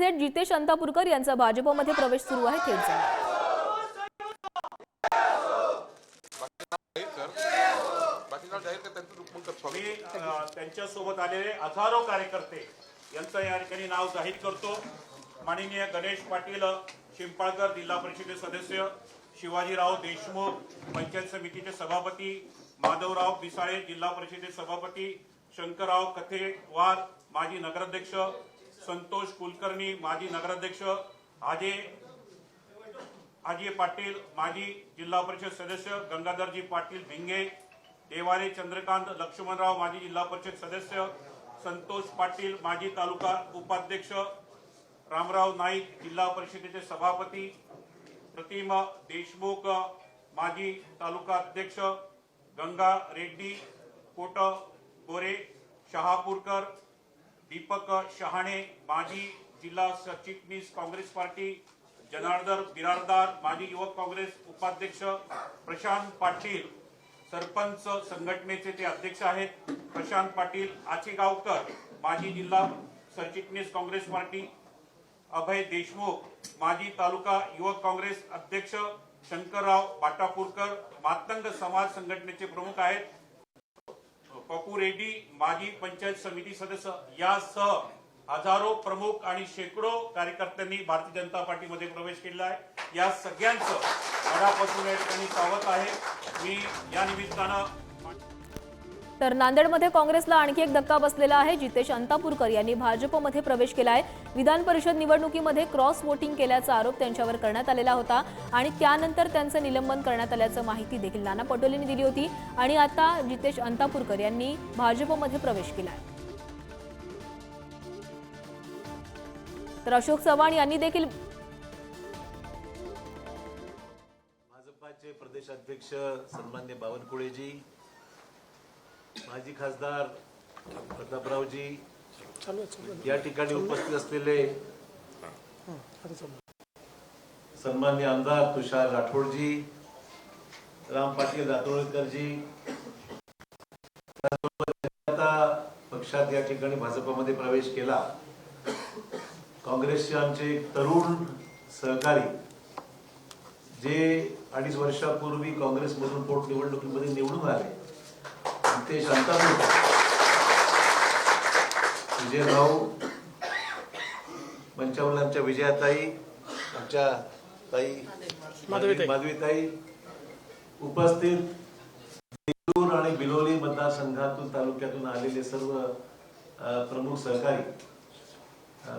थेट जितेश अंतापूरकर यांचा भाजपमध्ये प्रवेश सुरू आहे थेट झाला मी त्यांच्यासोबत आलेले हजारो कार्यकर्ते यांचं या ठिकाणी नाव जाहीर करतो. माननीय गणेश पाटील शिंपाळकर जिल्हा परिषदे सदस्य शिवाजीराव देशमुख पंचायत समितीचे सभापती माधवराव बिसाळे जिल्हा परिषदे सभापती शंकरराव कथेवार माजी नगराध्यक्ष संतोष कुलकर्णी माजी नगराध्यक्ष अजय अजय पाटील माजी जिल्हा परिषद सदस्य गंगाधरजी पाटील भिंगे देवारे चंद्रकांत लक्ष्मणराव माजी जिल्हा परिषद सदस्य संतोष पाटील माजी तालुका उपाध्यक्ष रामराव नाईक जिल्हा परिषदेचे सभापती प्रतिमा देशमुख माजी तालुका अध्यक्ष गंगा रेड्डी कोट गोरे शहापूरकर दीपक शहाणे माजी जिल्हा सरचिटणीस काँग्रेस पार्टी जनार्दन बिरारदार माजी युवक काँग्रेस उपाध्यक्ष प्रशांत पाटील सरपंच संघटनेचे ते अध्यक्ष आहेत. प्रशांत पाटील आचेगावकर माजी जिल्हा सरचिटणीस काँग्रेस पार्टी अभय देशमुख माजी तालुका युवक काँग्रेस अध्यक्ष शंकरराव बाटापूरकर मातंग समाज संघटनेचे प्रमुख आहेत. पप्पू रेड्डी माजी पंचायत समिती सदस्य यासह हजारो प्रमुख आणि शेकडो कार्यकर्त्यांनी भारतीय जनता पार्टीमध्ये प्रवेश केलेला आहे. या सगळ्यांचं मनापासून या ठिकाणी स्वागत आहे. मी या निमित्तानं तर नांदेडमध्ये काँग्रेसला आणखी एक धक्का बसलेला आहे. जितेश अंतापूरकर यांनी भाजपमध्ये प्रवेश केला आहे विधान परिषद निवडणुकीमध्ये क्रॉस वोटिंग केल्याचा आरोप त्यांच्यावर करण्यात आलेला होता आणि त्यानंतर त्यांचं निलंबन करण्यात आल्याचं माहिती देखील नाना पटोलेंनी दिली होती. आणि आता जितेश अंतापूरकर यांनी भाजपमध्ये प्रवेश केला आहे तर अशोक चव्हाण यांनी देखील भाजपाचे प्रदेशाध्यक्ष सन्मान्य बावनकुळेजी माजी खासदार प्रतापरावजी या ठिकाणी उपस्थित असलेले सन्मान्य आमदार तुषार राठोडजी राम पाटील रातोळकरजी पक्षात या ठिकाणी भाजपमध्ये प्रवेश केला. काँग्रेसचे आमचे तरुण सहकारी जे अडीच वर्षापूर्वी काँग्रेसमधून पोटनिवडणुकीमध्ये निवडून आले. ते शांतापूर विजय भाऊ पंचावलांच्या विजयाताई आमच्या ताई माधवीताई. उपस्थित. आणि बिलोली मतदारसंघातून तालुक्यातून आलेले सर्व प्रमुख सहकारी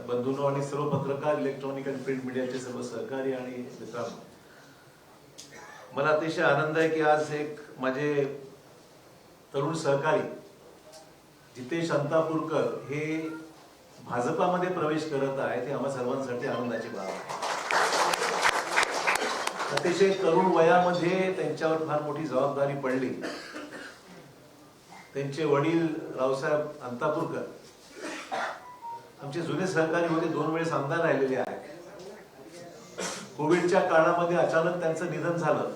बंधूंनो आणि सर्व पत्रकार इलेक्ट्रॉनिक आणि प्रिंट मीडियाचे सर्व सहकारी आणि मित्रांनो. मला अतिशय आनंद आहे की आज एक माझे तरुण सहकारी जितेश अंतापूरकर हे भाजपामध्ये प्रवेश करत आहेत हे आम्हा सर्वांसाठी आनंदाची बाब आहे. अतिशय तरुण वयामध्ये त्यांच्यावर फार मोठी जबाबदारी पडली. त्यांचे वडील रावसाहेब अंतापूरकर आमचे जुने सहकारी होते दोन वेळेस आमदार राहिलेले आहेत. कोविडच्या काळामध्ये अचानक त्यांचं निधन झालं.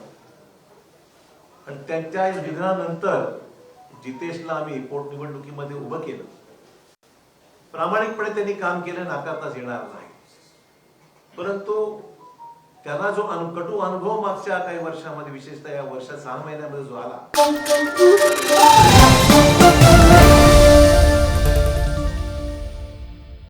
आणि त्यांच्या निधनानंतर जितेशला आम्ही पोटनिवडणुकीमध्ये उभं केलं. प्रामाणिकपणे त्यांनी काम केलं नाकारताच येणार नाही. परंतु त्यांना जो अनु- कटू अनुभव मागच्या काही वर्षामध्ये विशेषतः या वर्षात सहा महिन्यामध्ये जो आला.